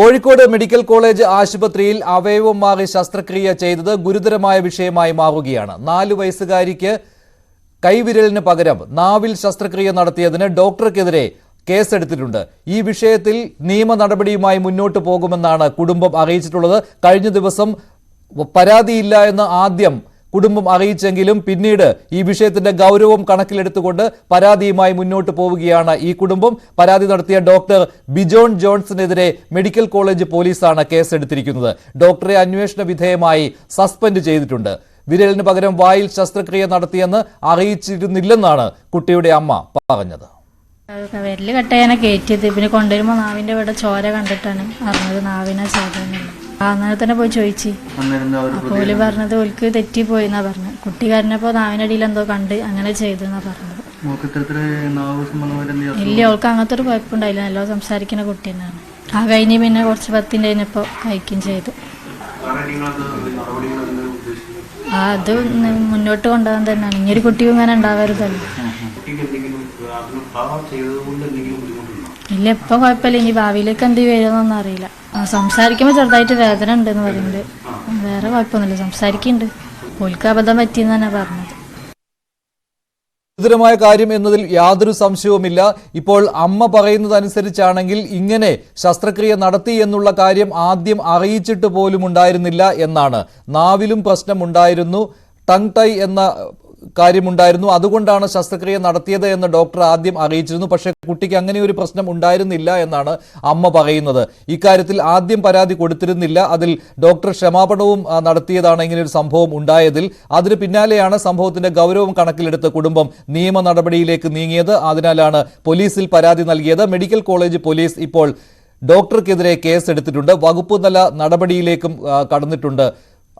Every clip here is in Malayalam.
കോഴിക്കോട് മെഡിക്കൽ കോളേജ് ആശുപത്രിയിൽ അവയവം മാറി ശസ്ത്രക്രിയ ചെയ്തത് ഗുരുതരമായ വിഷയമായി മാറുകയാണ്. നാലു വയസ്സുകാരിക്ക് കൈവിരലിന് പകരം നാവിൽ ശസ്ത്രക്രിയ നടത്തിയതിന് ഡോക്ടർക്കെതിരെ കേസെടുത്തിട്ടുണ്ട്. ഈ വിഷയത്തിൽ നിയമ നടപടിയുമായി മുന്നോട്ട് പോകുമെന്നാണ് കുടുംബം അറിയിച്ചിട്ടുള്ളത്. കഴിഞ്ഞ ദിവസം പരാതിയില്ല എന്ന് ആദ്യം കുടുംബം അറിയിച്ചെങ്കിലും പിന്നീട് ഈ വിഷയത്തിന്റെ ഗൗരവം കണക്കിലെടുത്തുകൊണ്ട് പരാതിയുമായി മുന്നോട്ട് പോവുകയാണ് ഈ കുടുംബം. പരാതി നടത്തിയ ഡോക്ടർ ബിജോൺ ജോൺസിനെതിരെ മെഡിക്കൽ കോളേജ് പോലീസാണ് കേസെടുത്തിരിക്കുന്നത്. ഡോക്ടറെ അന്വേഷണ വിധേയമായി സസ്പെൻഡ് ചെയ്തിട്ടുണ്ട്. വിരലിന് പകരം വായിൽ ശസ്ത്രക്രിയ നടത്തിയെന്ന് അറിയിച്ചിരുന്നില്ലെന്നാണ് കുട്ടിയുടെ അമ്മ പറഞ്ഞത്. വിരൽ കട്ടയാണ് കയറ്റിയത്. പിന്നെ കൊണ്ടുവരുമ്പോൾ നാവിന്റെ ഇവിടെ ചോര കണ്ടിട്ടാണ് അറിഞ്ഞത്. നാവിനെ ആ അന്നേരം തന്നെ പോയി ചോദിച്ചു. അപ്പോൾ ഓൽ പറഞ്ഞത് ഓൽക്ക് തെറ്റിപ്പോയി എന്നാ പറഞ്ഞു കുട്ടി കരഞ്ഞപ്പോൾ നാവിനടിയിൽ എന്തോ കണ്ട് അങ്ങനെ ചെയ്തു എന്നാ പറഞ്ഞത് ഇല്ല ഓൾക്ക് അങ്ങനത്തെ ഒരു കുഴപ്പമുണ്ടായില്ല. നല്ല സംസാരിക്കുന്ന കുട്ടി തന്നെയാണ്. ആ കഴിഞ്ഞ് പിന്നെ കുറച്ച് പത്തിന്റെ കഴിഞ്ഞപ്പോൾ കഴിക്കുകയും ചെയ്തു. ആ അത് മുന്നോട്ട് കൊണ്ടുപോകാൻ തന്നെയാണ്. ഇനിയൊരു കുട്ടിയും ഇങ്ങനെ ഉണ്ടാവരുതല്ലോ. ഇല്ല ഇപ്പൊ കുഴപ്പമില്ല ഇനി ഭാവിയിലേക്ക് എന്ത് വരുമെന്നൊന്നും അറിയില്ല. സംസാരിക്കുമ്പോ ചെറുതായിട്ട് വേദന ഉണ്ടെന്ന് പറയുന്നുണ്ട്. വേറെ കുഴപ്പമൊന്നുമില്ല സംസാരിക്കുന്നുണ്ട്. ഓൽക്ക് അബദ്ധം പറ്റിയെന്ന് തന്നെ പറഞ്ഞത്. ഗുരുതരമായ കാര്യം എന്നതിൽ യാതൊരു സംശയവുമില്ല. ഇപ്പോൾ അമ്മ പറയുന്നതനുസരിച്ചാണെങ്കിൽ ഇങ്ങനെ ശസ്ത്രക്രിയ നടത്തി എന്നുള്ള കാര്യം ആദ്യം അറിയിച്ചിട്ട് പോലും ഉണ്ടായിരുന്നില്ല എന്നാണ്. നാവിലും പ്രശ്നമുണ്ടായിരുന്നു. ടങ് ടൈ എന്ന കാര്യമുണ്ടായിരുന്നു. അതുകൊണ്ടാണ് ശസ്ത്രക്രിയ നടത്തിയത് എന്ന് ഡോക്ടർ ആദ്യം അറിയിച്ചിരുന്നു. പക്ഷേ കുട്ടിക്ക് അങ്ങനെ ഒരു പ്രശ്നം ഉണ്ടായിരുന്നില്ല എന്നാണ് അമ്മ പറയുന്നത്. ഇക്കാര്യത്തിൽ ആദ്യം പരാതി കൊടുത്തിരുന്നില്ല. അതിൽ ഡോക്ടർ ക്ഷമാപണവും നടത്തിയതാണ് ഇങ്ങനെ ഒരു സംഭവം ഉണ്ടായതിൽ. അതിന് പിന്നാലെയാണ് സംഭവത്തിന്റെ ഗൗരവം കണക്കിലെടുത്ത് കുടുംബം നിയമ നടപടിയിലേക്ക് നീങ്ങിയത്. അതിനാലാണ് പോലീസിൽ പരാതി നൽകിയത്. മെഡിക്കൽ കോളേജ് പോലീസ് ഇപ്പോൾ ഡോക്ടർക്കെതിരെ കേസ് എടുത്തിട്ടുണ്ട് വകുപ്പ് നല്ല നടപടിയിലേക്കും കടന്നിട്ടുണ്ട്.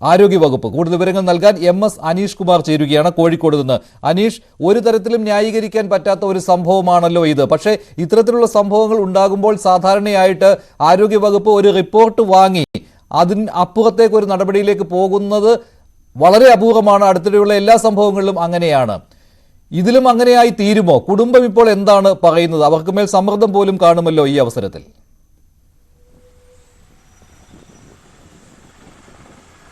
ആരോഗ്യവകുപ്പ്. കൂടുതൽ വിവരങ്ങൾ നൽകാൻ എം എസ് അനീഷ് കുമാർ ചേരുകയാണ് കോഴിക്കോട് നിന്ന്. അനീഷ് ഒരു തരത്തിലും ന്യായീകരിക്കാൻ പറ്റാത്ത ഒരു സംഭവമാണല്ലോ ഇത്. പക്ഷേ ഇത്തരത്തിലുള്ള സംഭവങ്ങൾ ഉണ്ടാകുമ്പോൾ സാധാരണയായിട്ട് ആരോഗ്യവകുപ്പ് ഒരു റിപ്പോർട്ട് വാങ്ങി അതിന് അപ്പുറത്തേക്ക് ഒരു നടപടിയിലേക്ക് പോകുന്നത് വളരെ അപൂർവമാണ്. അടുത്തിടെയുള്ള എല്ലാ സംഭവങ്ങളിലും അങ്ങനെയാണ്. ഇതിലും അങ്ങനെയായി തീരുമോ? കുടുംബം ഇപ്പോൾ എന്താണ് പറയുന്നത്? അവർക്ക് മേൽ സമ്മർദ്ദം പോലും കാണുമല്ലോ ഈ അവസരത്തിൽ.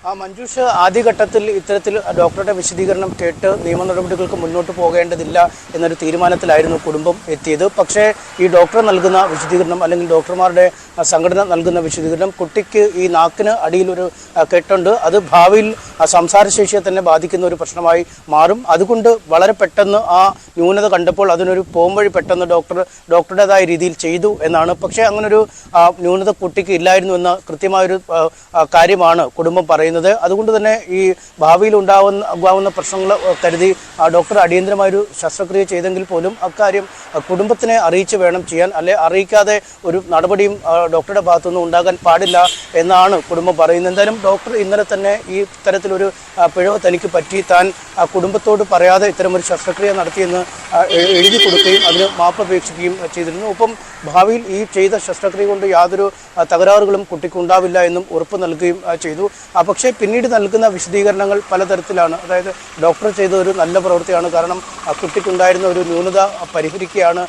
ആ മഞ്ജുഷ് ആദ്യഘട്ടത്തിൽ ഇത്തരത്തിൽ ഡോക്ടറുടെ വിശദീകരണം കേട്ട് നിയമ നടപടികൾക്ക് മുന്നോട്ട് പോകേണ്ടതില്ല എന്നൊരു തീരുമാനത്തിലായിരുന്നു കുടുംബം എത്തിയത്. പക്ഷേ ഈ ഡോക്ടർ നൽകുന്ന വിശദീകരണം അല്ലെങ്കിൽ ഡോക്ടർമാരുടെ സംഘടന നൽകുന്ന വിശദീകരണം കുട്ടിക്ക് ഈ നാക്കിന് അടിയിലൊരു കെട്ടുണ്ട്. അത് ഭാവിയിൽ സംസാരശേഷിയെ തന്നെ ബാധിക്കുന്ന ഒരു പ്രശ്നമായി മാറും. അതുകൊണ്ട് വളരെ പെട്ടെന്ന് ആ ന്യൂനത കണ്ടപ്പോൾ അതിനൊരു പോംവഴി പെട്ടെന്ന് ഡോക്ടർ ഡോക്ടറുടേതായ രീതിയിൽ ചെയ്തു എന്നാണ്. പക്ഷേ അങ്ങനൊരു ന്യൂനത കുട്ടിക്ക് ഇല്ലായിരുന്നു എന്ന കൃത്യമായൊരു കാര്യമാണ് കുടുംബം പറയുന്നത്. അതുകൊണ്ട് തന്നെ ഈ ഭാവിയിൽ ഉണ്ടാവുന്ന ഉണ്ടാവുന്ന പ്രശ്നങ്ങൾ കരുതി ഡോക്ടർ അടിയന്തരമായൊരു ശസ്ത്രക്രിയ ചെയ്തെങ്കിൽ പോലും അക്കാര്യം കുടുംബത്തിനെ അറിയിച്ച് വേണം ചെയ്യാൻ. അല്ലെ അറിയിക്കാതെ ഒരു നടപടിയും ഡോക്ടറുടെ ഭാഗത്തുനിന്ന് ഉണ്ടാകാൻ പാടില്ല എന്നാണ് കുടുംബം പറയുന്നത്. എന്തായാലും ഡോക്ടർ ഇന്നലെ തന്നെ ഈ തരത്തിലൊരു പിഴവ് തനിക്ക് പറ്റി. താൻ കുടുംബത്തോട് പറയാതെ ഇത്തരമൊരു ശസ്ത്രക്രിയ നടത്തിയെന്ന് എഴുതി കൊടുക്കുകയും അതിന് മാപ്പ് അപേക്ഷിക്കുകയും ചെയ്തിരുന്നു. ഒപ്പം ഭാവിയിൽ ഈ ചെയ്ത ശസ്ത്രക്രിയ കൊണ്ട് യാതൊരു തകരാറുകളും കുട്ടിക്ക് ഉണ്ടാവില്ല എന്നും ഉറപ്പ് നൽകുകയും ചെയ്തു. ആ, പക്ഷേ പിന്നീട് നൽകുന്ന വിശദീകരണങ്ങൾ പലതരത്തിലാണ്. അതായത് ഡോക്ടർ ചെയ്ത ഒരു നല്ല പ്രവൃത്തിയാണ്. കാരണം ആ കുട്ടിക്കുണ്ടായിരുന്ന ഒരു ന്യൂനത പരിഹരിക്കുകയാണ്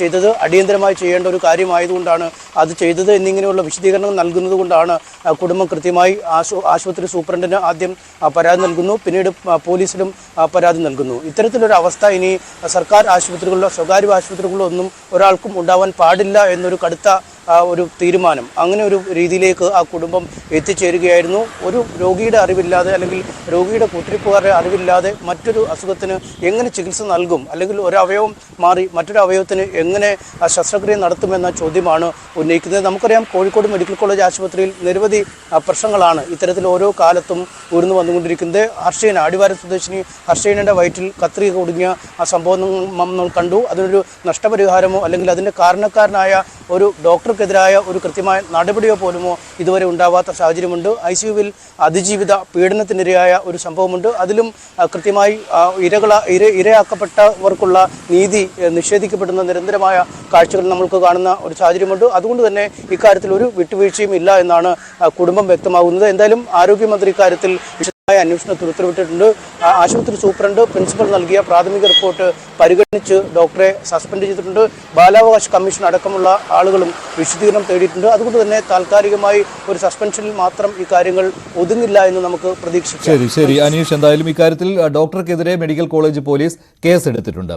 ചെയ്തത്. അടിയന്തരമായി ചെയ്യേണ്ട ഒരു കാര്യമായതുകൊണ്ടാണ് അത് ചെയ്തത് എന്നിങ്ങനെയുള്ള വിശദീകരണം നൽകുന്നത് കൊണ്ടാണ് കുടുംബം കൃത്യമായി ആശു ആശുപത്രി സൂപ്രണ്ടിന് ആദ്യം പരാതി നൽകുന്നു. പിന്നീട് പോലീസിലും പരാതി നൽകുന്നു. ഇത്തരത്തിലൊരു അവസ്ഥ ഇനി സർക്കാർ ആശുപത്രികളിലോ സ്വകാര്യ ആശുപത്രികളിലോ ഒന്നും ഒരാൾക്കും ഉണ്ടാവാൻ പാടില്ല എന്നൊരു കടുത്ത ഒരു തീരുമാനം. അങ്ങനെ ഒരു രീതിയിലേക്ക് ആ കുടുംബം എത്തിച്ചേരുകയായിരുന്നു. ഒരു രോഗിയുടെ അറിവില്ലാതെ അല്ലെങ്കിൽ രോഗിയുടെ കൂട്ടിരിപ്പുകാരുടെ അറിവില്ലാതെ മറ്റൊരു അസുഖത്തിന് എങ്ങനെ ചികിത്സ നൽകും? അല്ലെങ്കിൽ ഒരു അവയവം മാറി മറ്റൊരു അവയവത്തിന് എങ്ങനെ ശസ്ത്രക്രിയ നടത്തുമെന്ന ചോദ്യമാണ് ഉന്നയിക്കുന്നത്. നമുക്കറിയാം കോഴിക്കോട് മെഡിക്കൽ കോളേജ് ആശുപത്രിയിൽ നിരവധി പ്രശ്നങ്ങളാണ് ഇത്തരത്തിൽ ഓരോ കാലത്തും ഉയർന്നു വന്നുകൊണ്ടിരിക്കുന്നത്. ഹർഷയൻ അടിവാര സ്വദേശിനി ഹർഷയനയുടെ വയറ്റിൽ കത്രിക കുടുങ്ങിയ ആ സംഭവം നമ്മൾ കണ്ടു. അതിനൊരു നഷ്ടപരിഹാരമോ അല്ലെങ്കിൽ അതിന്റെ കാരണക്കാരനായ ഒരു ഡോക്ടർക്കെതിരായ ഒരു കൃത്യമായ നടപടിയോ പോലുമോ ഇതുവരെ ഉണ്ടാവാത്ത സാഹചര്യമുണ്ട്. ഐ സി യുവിൽ അതിജീവിത പീഡനത്തിനിരയായ ഒരു സംഭവമുണ്ട്. അതിലും കൃത്യമായി ഇരകള ഇര ഇരയാക്കപ്പെട്ടവർക്കുള്ള നീതി നിഷേധിക്കപ്പെടുന്ന നിരന്തരമായ കാഴ്ചകൾ നമ്മൾക്ക് കാണുന്ന ഒരു സാഹചര്യമുണ്ട്. അതുകൊണ്ട് തന്നെ ഇക്കാര്യത്തിൽ ഒരു വിട്ടുവീഴ്ചയും ഇല്ല എന്നാണ് കുടുംബം വ്യക്തമാകുന്നത്. എന്തായാലും ആരോഗ്യമന്ത്രി ഇക്കാര്യത്തിൽ അന്വേഷണത്തിന് ഉത്തരവിട്ടിട്ടുണ്ട്. ആശുപത്രി സൂപ്രണ്ട് പ്രിൻസിപ്പൽ നൽകിയ പ്രാഥമിക റിപ്പോർട്ട് പരിഗണിച്ച് ഡോക്ടറെ സസ്പെൻഡ് ചെയ്തിട്ടുണ്ട്. ബാലാവകാശ കമ്മീഷൻ അടക്കമുള്ള ആളുകളും വിശദീകരണം തേടിയിട്ടുണ്ട്. അതുകൊണ്ട് തന്നെ താൽക്കാലികമായി ഒരു സസ്പെൻഷനിൽ മാത്രം ഈ കാര്യങ്ങൾ ഒതുങ്ങില്ല എന്ന് നമുക്ക് പ്രതീക്ഷിക്കാം. ശരി ശരി. അനീഷ് എന്തായാലും ഇക്കാര്യത്തിൽ ഡോക്ടർക്കെതിരെ മെഡിക്കൽ കോളേജ് പോലീസ് കേസെടുത്തിട്ടുണ്ട്.